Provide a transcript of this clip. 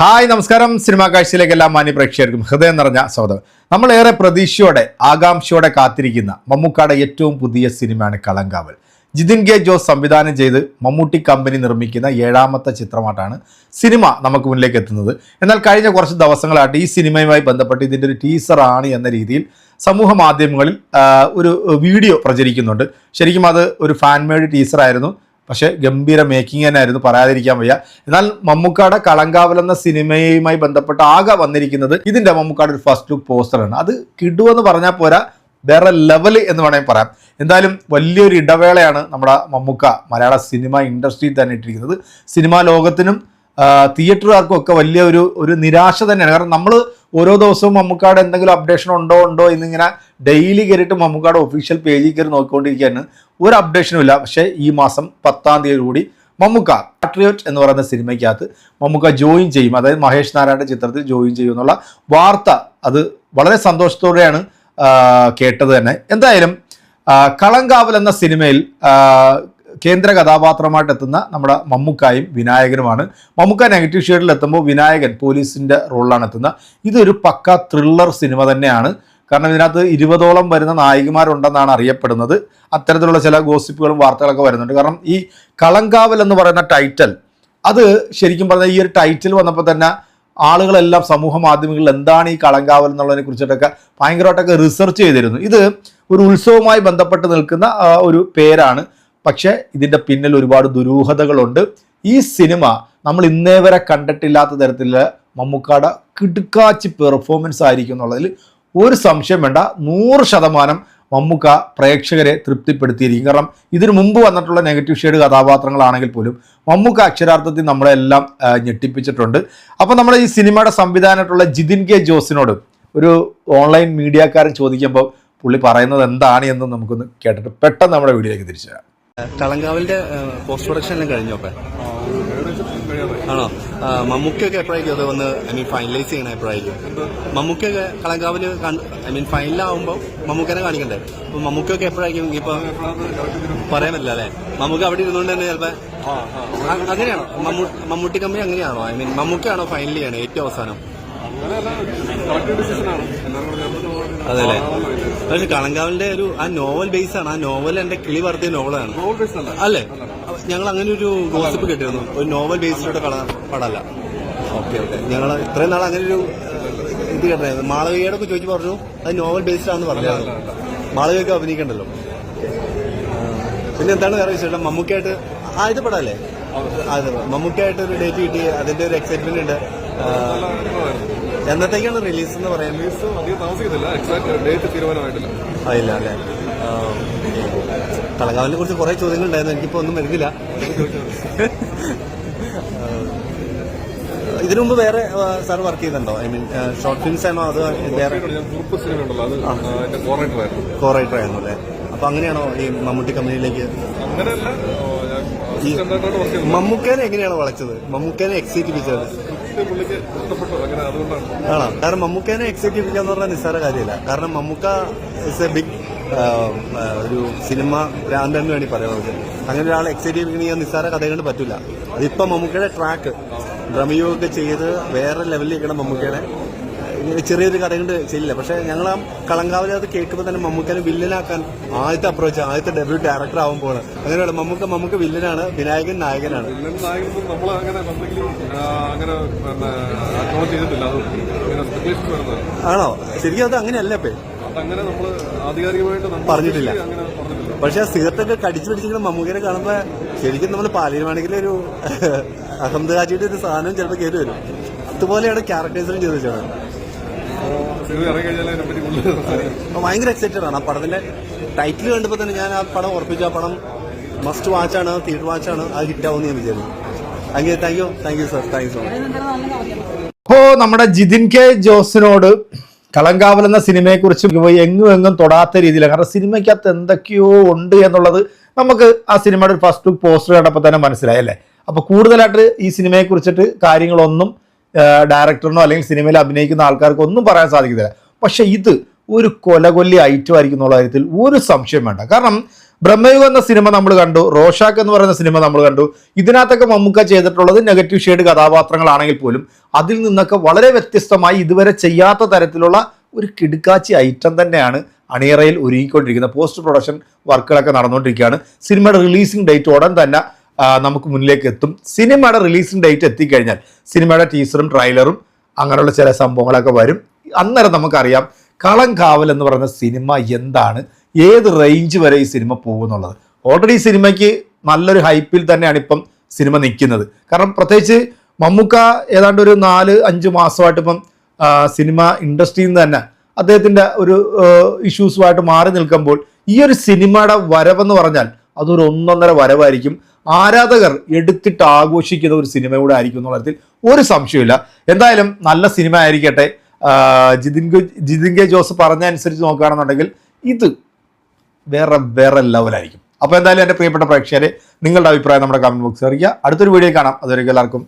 Hi നമസ്കാരം. Cinema കാഴ്ചയിലേക്ക് എല്ലാ മാന്യ പ്രേക്ഷകർക്കും ഹൃദയം നിറഞ്ഞ സ്വാഗതം. നമ്മൾ ഏറെ പ്രതീക്ഷയോടെ ആകാംക്ഷയോടെ കാത്തിരിക്കുന്ന മമ്മൂക്കാടെ ഏറ്റവും പുതിയ സിനിമയാണ് കളങ്കാവൽ. ജിതിൻ കെ ജോസ് സംവിധാനം ചെയ്ത് മമ്മൂട്ടി കമ്പനി നിർമ്മിക്കുന്ന ഏഴാമത്തെ ചിത്രമായിട്ടാണ് സിനിമ നമുക്ക് മുന്നിലേക്ക് എത്തുന്നത്. എന്നാൽ കഴിഞ്ഞ കുറച്ച് ദിവസങ്ങളായിട്ട് ഈ സിനിമയുമായി ബന്ധപ്പെട്ട് ഇതിന്റെ ഒരു ടീസറാണ് എന്ന രീതിയിൽ സമൂഹ മാധ്യമങ്ങളിൽ ഒരു വീഡിയോ പ്രചരിക്കുന്നുണ്ട്. ശരിക്കും അത് ഒരു ഫാൻ മെയ്ഡ് ടീസറായിരുന്നു പക്ഷേ ഗംഭീര മേക്കിംഗ് തന്നെയായിരുന്നു പറയാതിരിക്കാൻ വയ്യ. എന്നാൽ മമ്മൂക്കാടെ കളങ്കാവൽ എന്ന സിനിമയുമായി ബന്ധപ്പെട്ട ആകെ വന്നിരിക്കുന്നത് ഇതിന്റെ മമ്മൂക്കാട് ഒരു ഫസ്റ്റ് ലുക്ക് പോസ്റ്ററാണ് അത് കിടുവെന്ന് പറഞ്ഞാൽ പോരാ വേറെ ലെവൽ എന്ന് വേണമെങ്കിൽ പറയാം. എന്തായാലും വലിയൊരു ഇടവേളയാണ് നമ്മുടെ മമ്മൂക്ക മലയാള സിനിമ ഇൻഡസ്ട്രിയിൽ തന്നെ ഇട്ടിരിക്കുന്നത്. സിനിമാ ലോകത്തിനും തിയേറ്ററുകാർക്കും ഒക്കെ വലിയ ഒരു ഒരു നിരാശ തന്നെയാണ്. കാരണം നമ്മൾ ഓരോ ദിവസവും മമ്മൂക്കാട് എന്തെങ്കിലും അപ്ഡേഷൻ ഉണ്ടോ ഉണ്ടോ എന്നിങ്ങനെ ഡെയിലി കയറിയിട്ട് മമ്മൂക്കാട് ഒഫീഷ്യൽ പേജിൽ കയറി നോക്കിക്കൊണ്ടിരിക്കുകയാണ്. ഒരു അപ്ഡേഷനും ഇല്ല. പക്ഷേ ഈ മാസം പത്താം തീയതി കൂടി മമ്മൂക്ക പാട്രിയോട്ട് എന്ന് പറയുന്ന സിനിമയ്ക്കകത്ത് മമ്മൂക്ക ജോയിൻ ചെയ്യും. അതായത് മഹേഷ് നാരായണന്റെ ചിത്രത്തിൽ ജോയിൻ ചെയ്യും എന്നുള്ള വാർത്ത. അത് വളരെ സന്തോഷത്തോടെയാണ് കേട്ടത് തന്നെ. എന്തായാലും കളങ്കാവൽ എന്ന സിനിമയിൽ കേന്ദ്ര കഥാപാത്രമായിട്ട് എത്തുന്ന നമ്മുടെ മമ്മൂക്കായും വിനായകനുമാണ്. മമ്മൂക്ക നെഗറ്റീവ് ഷെയ്ഡിൽ എത്തുമ്പോൾ വിനായകൻ പോലീസിന്റെ റോളിലാണ് എത്തുന്നത്. ഇതൊരു പക്ക ത്രില്ലർ സിനിമ തന്നെയാണ്. കാരണം ഇതിനകത്ത് ഇരുപതോളം വരുന്ന നായികമാരുണ്ടെന്നാണ് അറിയപ്പെടുന്നത്. അത്തരത്തിലുള്ള ചില ഗോസിപ്പുകളും വാർത്തകളൊക്കെ വരുന്നുണ്ട്. കാരണം ഈ കളങ്കാവൽ എന്ന് പറയുന്ന ടൈറ്റൽ അത് ശരിക്കും പറഞ്ഞാൽ ഈ ഒരു ടൈറ്റിൽ വന്നപ്പോൾ തന്നെ ആളുകളെല്ലാം സമൂഹ മാധ്യമങ്ങളിൽ എന്താണ് ഈ കളങ്കാവൽ എന്നുള്ളതിനെ കുറിച്ചിട്ടൊക്കെ ഭയങ്കരമായിട്ടൊക്കെ റിസർച്ച് ചെയ്തിരുന്നു. ഇത് ഒരു ഉത്സവവുമായി ബന്ധപ്പെട്ട് നിൽക്കുന്ന ഒരു പേരാണ്. പക്ഷേ ഇതിന്റെ പിന്നിൽ ഒരുപാട് ദുരൂഹതകളുണ്ട്. ഈ സിനിമ നമ്മൾ ഇന്നേ വരെ കണ്ടിട്ടില്ലാത്ത തരത്തിലുള്ള മമ്മൂക്കാട കിടുക്കാച്ചി പെർഫോമൻസ് ആയിരിക്കും എന്നുള്ളതിൽ ഒരു സംശയം വേണ്ട. നൂറ് ശതമാനം മമ്മൂക്ക പ്രേക്ഷകരെ തൃപ്തിപ്പെടുത്തിയിരിക്കും. കാരണം ഇതിനു മുമ്പ് വന്നിട്ടുള്ള നെഗറ്റീവ് ഷെയ്ഡ് കഥാപാത്രങ്ങളാണെങ്കിൽ പോലും മമ്മൂക്ക അക്ഷരാർത്ഥത്തിൽ നമ്മളെല്ലാം ഞെട്ടിപ്പിച്ചിട്ടുണ്ട്. അപ്പോൾ നമ്മൾ ഈ സിനിമയുടെ സംവിധാനമായിട്ടുള്ള ജിതിൻ കെ ജോസിനോട് ഒരു ഓൺലൈൻ മീഡിയക്കാരൻ ചോദിക്കുമ്പോൾ പുള്ളി പറയുന്നത് എന്താണ് എന്ന് നമുക്കൊന്ന് കേട്ടിട്ട് പെട്ടെന്ന് നമ്മുടെ വീഡിയോയിലേക്ക് തിരിച്ചു വരാം കളങ്കാവലിന്റെ പോസ്റ്റ് പ്രൊഡക്ഷൻ എല്ലാം കഴിഞ്ഞോ അപ്പൊ ആണോ? മമ്മൂക്കൊക്കെ എപ്പോഴായിരിക്കും അത് വന്ന് ഐ മീൻ ഫൈനലൈസ് ചെയ്യണ എപ്പോഴായിരിക്കും? മമ്മൂക്കൊക്കെ കളങ്കാവിൽ ഐ മീൻ ഫൈനലാവുമ്പോൾ മമ്മൂക്കനെ കാണിക്കണ്ടേ? അപ്പൊ മമ്മൂക്കൊക്കെ എപ്പോഴായിരിക്കും ഇപ്പൊ പറയാൻ പറ്റില്ല അല്ലേ? മമ്മൂക്ക് അവിടെ ഇരുന്നുകൊണ്ട് തന്നെ ചിലപ്പോ അങ്ങനെയാണോ? മമ്മൂ- മമ്മൂട്ടി കമ്പനി അങ്ങനെയാണോ? ഐ മീൻ മമ്മൂക്കാണോ ഫൈനൽ ചെയ്യണേ? ഏറ്റവും അവസാനം? അതെല്ലേ? പക്ഷെ കളങ്കാവിന്റെ ഒരു ആ നോവൽ ബേസ് ആണ്. ആ നോവൽ എന്റെ കിളി പറത്തിയ നോവലാണ്. അല്ലേ. ഞങ്ങൾ അങ്ങനെ ഒരു ഗോസിപ്പ് കിട്ടിയിരുന്നു. ഒരു നോവൽ ബേസിലൂടെ പടമല്ല ഓക്കെ ഓക്കെ ഞങ്ങൾ ഇത്രയും നാൾ അങ്ങനെ ഒരു ഇത് കേട്ടായിരുന്നു മാളവികയോടൊക്കെ ചോദിച്ചു പറഞ്ഞു അത് നോവൽ ബേസ്ഡാന്ന് പറഞ്ഞു. മാളവികയൊക്കെ അഭിനയിക്കണ്ടല്ലോ. പിന്നെ എന്താണ് വേറെ വിശേഷം? മമ്മൂക്കായിട്ട് ആ ഇത് പടമല്ലേ അതെ. മമ്മൂക്കായിട്ട് ഒരു ഡേറ്റ് കിട്ടി. അതിന്റെ ഒരു എക്സൈറ്റ്മെന്റ് ഉണ്ട്. എന്നത്തേക്കാണ് റിലീസ് എന്ന് പറയുന്നത് അധികം താമസിക്കുന്നില്ല എക്സാക്ട് ഡേറ്റ് തീരുമാനമായിട്ടില്ല. അല്ലേ? കളകാവിനെ കുറിച്ച് കുറെ ചോദ്യങ്ങൾ ഉണ്ടായിരുന്നു എനിക്കിപ്പോ ഒന്നും വരുന്നില്ല. ഇതിനു മുമ്പ് വേറെ സാർ വർക്ക് ചെയ്തിട്ടുണ്ടോ? ഐ മീൻ ഷോർട്ട് ഫിലിംസ് ആണോ അത് വേറെ? കോറേറ്റർ ആയിരുന്നു. അല്ലേ? അപ്പൊ അങ്ങനെയാണോ ഈ മമ്മൂട്ടി കമ്പനിയിലേക്ക്? ചെയ്തത്. മമ്മൂക്കേനെ എങ്ങനെയാണ് വളച്ചത്? മമ്മൂക്കേനെ എക്സൈറ്റിപ്പിച്ചത് ഇത് ആണോ? കാരണം മമ്മൂക്കേനെ എക്സൈറ്റിപ്പിക്കുക എന്ന് പറഞ്ഞാൽ നിസ്സാര കാര്യമില്ല. കാരണം മമ്മൂക്ക ഇസ് എ ബിഗ് ഒരു സിനിമ ഭ്രാന്തൻ വേണ്ടി പറയാം നമുക്ക്. അങ്ങനെ ഒരാൾ എക്സൈറ്റ് നിസ്സാര കഥ കൊണ്ട് പറ്റില്ല അതിപ്പോ മമ്മൂക്കയുടെ ട്രാക്ക് ഡ്രമിയൊക്കെ ചെയ്ത് വേറെ ലെവലിലേക്കാണ് മമ്മൂക്കയുടെ ചെറിയൊരു കഥ കൊണ്ട് ചെയ്യില്ല പക്ഷെ ഞങ്ങൾ ആ കളങ്കാവിലെ അത് കേൾക്കുമ്പോൾ തന്നെ മമ്മൂക്കനെ വില്ലനാക്കാൻ ആദ്യത്തെ അപ്രോച്ച് ആദ്യത്തെ ഡെബ്യൂ ഡയറക്ടർ ആവുമ്പോൾ അങ്ങനെയുള്ള മമ്മൂക്ക മമ്മൂക്ക വില്ലനാണ് വിനായകൻ നായകനാണ്. വില്ലൻ നമ്മൾ അങ്ങനെ അങ്ങനെ ചെയ്തിട്ടില്ല. ആണോ? ശരിക്കും അത് അങ്ങനെയല്ല ഇപ്പേ. അങ്ങനെ നമ്മൾ ആധികാരികമായിട്ട് പറഞ്ഞിട്ടില്ല. പക്ഷെ ആ സിഗരറ്റൊക്കെ കടിച്ചു പിടിച്ചിങ്ങനെ മമ്മൂക്കനെ കാണുമ്പോ ശരിക്കും നമ്മൾ പാലിയമാണെങ്കിൽ ഒരു അഹമ്മദ് ഹാജിയുടെ ഒരു സാധനം ചിലപ്പോൾ കയറി വരും. അതുപോലെയാണ് ക്യാരക്ടേഴ്സിനും ചെയ്തു വെച്ചത് ഭയങ്കര എക്സൈറ്റഡ് ആണ്. ആ പടത്തിന്റെ ടൈറ്റിൽ കണ്ടപ്പോൾ തന്നെ ഞാൻ ആ പടം ഉറപ്പിച്ചു. ആ പടം മസ്റ്റ് വാച്ച് വാച്ചാണ് തിയേറ്റർ ആണ്. അത് ഹിറ്റ് ആവുമെന്ന് ഞാൻ വിചാരിച്ചു thank you thank you thank you sir thank you so much ഇപ്പോ നമ്മുടെ ജിതിൻ കെ ജോസിനോട് കളങ്കാവൽ എന്ന സിനിമയെക്കുറിച്ച് എങ്ങും എങ്ങും തൊടാത്ത രീതിയിലാണ്. കാരണം സിനിമയ്ക്കകത്ത് എന്തൊക്കെയോ ഉണ്ട് എന്നുള്ളത് നമുക്ക് ആ സിനിമയുടെ ഒരു ഫസ്റ്റ് ലുക്ക് പോസ്റ്റർ കണ്ടപ്പോൾ തന്നെ മനസ്സിലായി അല്ലേ? അപ്പോൾ കൂടുതലായിട്ട് ഈ സിനിമയെ കുറിച്ചിട്ട് കാര്യങ്ങളൊന്നും ഡയറക്ടറിനോ അല്ലെങ്കിൽ സിനിമയിൽ അഭിനയിക്കുന്ന ആൾക്കാർക്കോ ഒന്നും പറയാൻ സാധിക്കത്തില്ല. പക്ഷെ ഇത് ഒരു കൊലകൊല്ലി ഐറ്റം ആയിരിക്കും എന്നുള്ള കാര്യത്തിൽ ഒരു സംശയം വേണ്ട. കാരണം ബ്രഹ്മയുഗം എന്ന സിനിമ നമ്മൾ കണ്ടു റോഷാക്ക് എന്ന് പറയുന്ന സിനിമ നമ്മൾ കണ്ടു. ഇതിനകത്തൊക്കെ മമ്മൂക്ക ചെയ്തിട്ടുള്ളത് നെഗറ്റീവ് ഷെയ്ഡ് കഥാപാത്രങ്ങളാണെങ്കിൽ പോലും അതിൽ നിന്നൊക്കെ വളരെ വ്യത്യസ്തമായി ഇതുവരെ ചെയ്യാത്ത തരത്തിലുള്ള ഒരു കിടുക്കാച്ചി ഐറ്റം തന്നെയാണ് അണിയറയിൽ ഒരുങ്ങിക്കൊണ്ടിരിക്കുന്നത്. പോസ്റ്റ് പ്രൊഡക്ഷൻ വർക്കുകളൊക്കെ നടന്നുകൊണ്ടിരിക്കുകയാണ്. സിനിമയുടെ റിലീസിംഗ് ഡേറ്റ് ഉടൻ തന്നെ നമുക്ക് മുന്നിലേക്ക് എത്തും. സിനിമയുടെ റിലീസിംഗ് ഡേറ്റ് എത്തിക്കഴിഞ്ഞാൽ സിനിമയുടെ ടീസറും ട്രailer-ഉം അങ്ങനെയുള്ള ചില സംഭവങ്ങളൊക്കെ വരും. അന്നേരം നമുക്കറിയാം കളം കാവൽ എന്ന് പറയുന്ന സിനിമ എന്താണ് ഏത് റേഞ്ച് വരെ ഈ സിനിമ പോകുന്നുള്ളത്. ഓൾറെഡി ഈ സിനിമയ്ക്ക് നല്ലൊരു ഹൈപ്പിൽ തന്നെയാണ് ഇപ്പം സിനിമ നിൽക്കുന്നത്. കാരണം പ്രത്യേകിച്ച് മമ്മൂക്ക ഏതാണ്ട് ഒരു നാല് അഞ്ച് മാസമായിട്ട് ഇപ്പം സിനിമ ഇൻഡസ്ട്രിയിൽ നിന്ന് തന്നെ അദ്ദേഹത്തിന്റെ ഒരു ഇഷ്യൂസുമായിട്ട് മാറി നിൽക്കുമ്പോൾ ഈ ഒരു സിനിമയുടെ വരവെന്ന് പറഞ്ഞാൽ അതൊരു ഒന്നൊന്നര വരവായിരിക്കും. ആരാധകർ എടുത്തിട്ട് ആഘോഷിക്കുന്ന ഒരു സിനിമ കൂടെ ആയിരിക്കും എന്നുള്ള കാര്യത്തിൽ ഒരു സംശയമില്ല എന്തായാലും നല്ല സിനിമ ആയിരിക്കട്ടെ. ജിതിൻ ജിതിൻ കെ ജോസ് പറഞ്ഞ അനുസരിച്ച് നോക്കുകയാണെന്നുണ്ടെങ്കിൽ ഇത് വേറെ വേറെ ലെവലായിരിക്കും അപ്പോൾ എന്തായാലും എന്റെ പ്രിയപ്പെട്ട പ്രേക്ഷകരെ നിങ്ങളുടെ അഭിപ്രായം നമ്മുടെ കമന്റ് ബോക്സിൽ അറിയിക്കുക. അടുത്തൊരു വീഡിയോ കാണാം. അതുവരെ എല്ലാവർക്കും